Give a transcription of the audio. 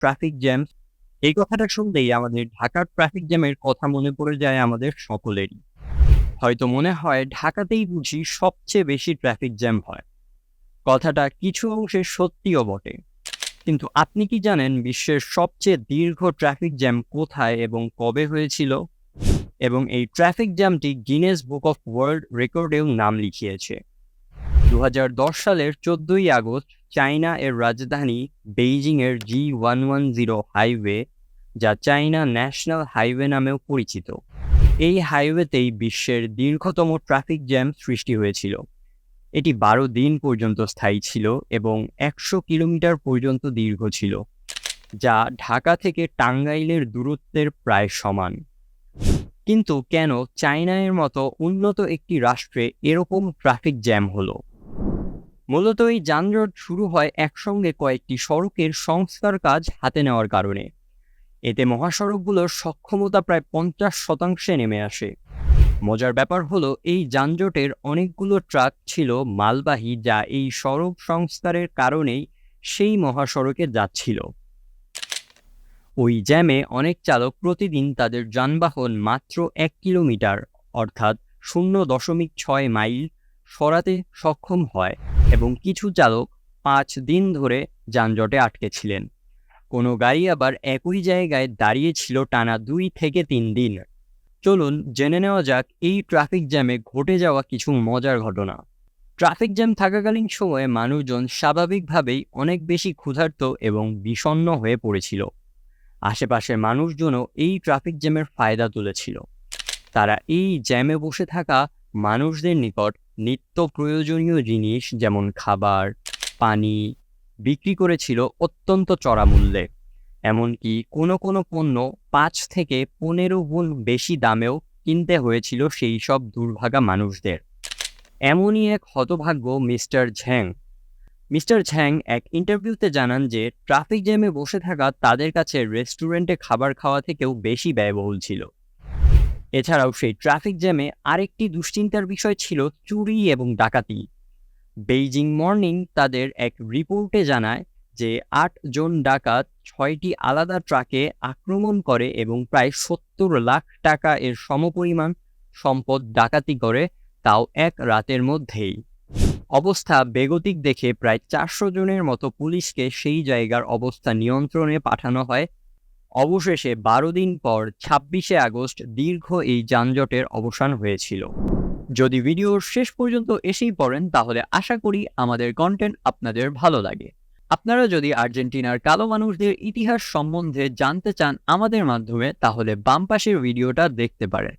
Traffic jam এই কথাটা শুনলেই আমাদের ঢাকার ট্রাফিক জ্যামের কথা মনে পড়ে যায় আমাদের সকলেরই। হয়তো মনে হয় ঢাকাতেই বুঝি সবচেয়ে বেশি ট্রাফিক জ্যাম হয়। কথাটা কিছু অংশে সত্যিও বটে। কিন্তু আপনি কি জানেন বিশ্বের সবচেয়ে দীর্ঘ ট্রাফিক জ্যাম কোথায় এবং কবে হয়েছিল? এবং এই ট্রাফিক জ্যামটি গিনেস বুক অফ ওয়ার্ল্ড রেকর্ডেও নাম লিখিয়েছে। দু হাজার দশ সালের চোদ্দই আগস্ট চায়না এর রাজধানী বেইজিংয়ের G one one zero highway, যা চায়না ন্যাশনাল হাইওয়ে নামেও পরিচিত। এই হাইওয়েতেই বিশ্বের দীর্ঘতম ট্রাফিক জ্যাম সৃষ্টি হয়েছিল। এটি বারো দিন পর্যন্ত স্থায়ী ছিল এবং একশো কিলোমিটার পর্যন্ত দীর্ঘ ছিল, যা ঢাকা থেকে টাঙ্গাইলের দূরত্বের প্রায় সমান। কিন্তু কেন চায়নার মতো উন্নত একটি রাষ্ট্রে এরকম ট্রাফিক জ্যাম হলো? মূলত এই যানজট শুরু হয় একসঙ্গে কয়েকটি সড়কের সংস্কার কাজ হাতে নেওয়ার কারণে। এতে মহাসড়কগুলোর সক্ষমতা প্রায় পঞ্চাশ শতাংশে নেমে আসে। মজার ব্যাপার হলো, এই যানজটের অনেকগুলো ট্রাক ছিল মালবাহী যা এই সড়ক সংস্কারের কারণেই সেই মহাসড়কে যাচ্ছিল। ওই জ্যামে অনেক চালক প্রতিদিন তাদের যানবাহন মাত্র এক কিলোমিটার, অর্থাৎ শূন্য দশমিক ছয় মাইল সরাতে সক্ষম হয় এবং কিছু চালক পাঁচ দিন ধরে যানজটে আটকে ছিলেন। কোনো গাড়ি আবার একই জায়গায় দাঁড়িয়েছিল টানা দুই থেকে তিন দিন। চলুন জেনে নেওয়া যাক এই ট্রাফিক জ্যামে ঘটে যাওয়া কিছু মজার ঘটনা। ট্রাফিক জ্যাম থাকাকালীন সময়ে মানুষজন স্বাভাবিকভাবেই অনেক বেশি ক্ষুধার্ত এবং বিষণ্ণ হয়ে পড়েছিল। আশেপাশের মানুষজনও এই ট্রাফিক জ্যামের ফায়দা তুলেছিল। তারা এই জ্যামে বসে থাকা মানুষদের নিকট নিত্য প্রয়োজনীয় জিনিস যেমন খাবার, পানি বিক্রি করেছিল অত্যন্ত চড়া মূল্যে। এমনকি কোনো কোনো পণ্য পাঁচ থেকে পনেরো গুণ বেশি দামেও কিনতে হয়েছিল সেই সব দুর্ভাগা মানুষদের। এমনই এক হতভাগ্য মিস্টার ঝ্যাং। মিস্টার ঝ্যাং এক ইন্টারভিউতে জানান যে, ট্রাফিক জ্যামে বসে থাকা তাদের কাছে রেস্টুরেন্টে খাবার খাওয়া থেকেও বেশি ব্যয়বহুল ছিল। এছাড়াও সেই ট্রাফিক জ্যামে আরেকটি দুশ্চিন্তার বিষয় ছিল চুরি এবং ডাকাতি। বেইজিং মর্নিং তাদের এক রিপোর্টে জানায় যে আট জন ডাকাত ছয়টি আলাদা ট্রাকে আক্রমণ করে এবং প্রায় সত্তর লাখ টাকা এর সমপরিমাণ সম্পদ ডাকাতি করে তাও এক রাতের মধ্যেই। অবস্থা বেগতিক দেখে প্রায় চারশো জনের মতো পুলিশকে সেই জায়গার অবস্থা নিয়ন্ত্রণে পাঠানো হয় অবশেষে বারো দিন পর ছাব্বিশে আগস্ট দীর্ঘ এই যানজটের অবসান হয়েছিল। যদি ভিডিওর শেষ পর্যন্ত এসেই পড়েন, তাহলে আশা করি আমাদের কন্টেন্ট আপনাদের ভালো লাগে। আপনারা যদি আর্জেন্টিনার কালো মানুষদের ইতিহাস সম্বন্ধে জানতে চান আমাদের মাধ্যমে, তাহলে বাম পাশের ভিডিওটা দেখতে পারেন।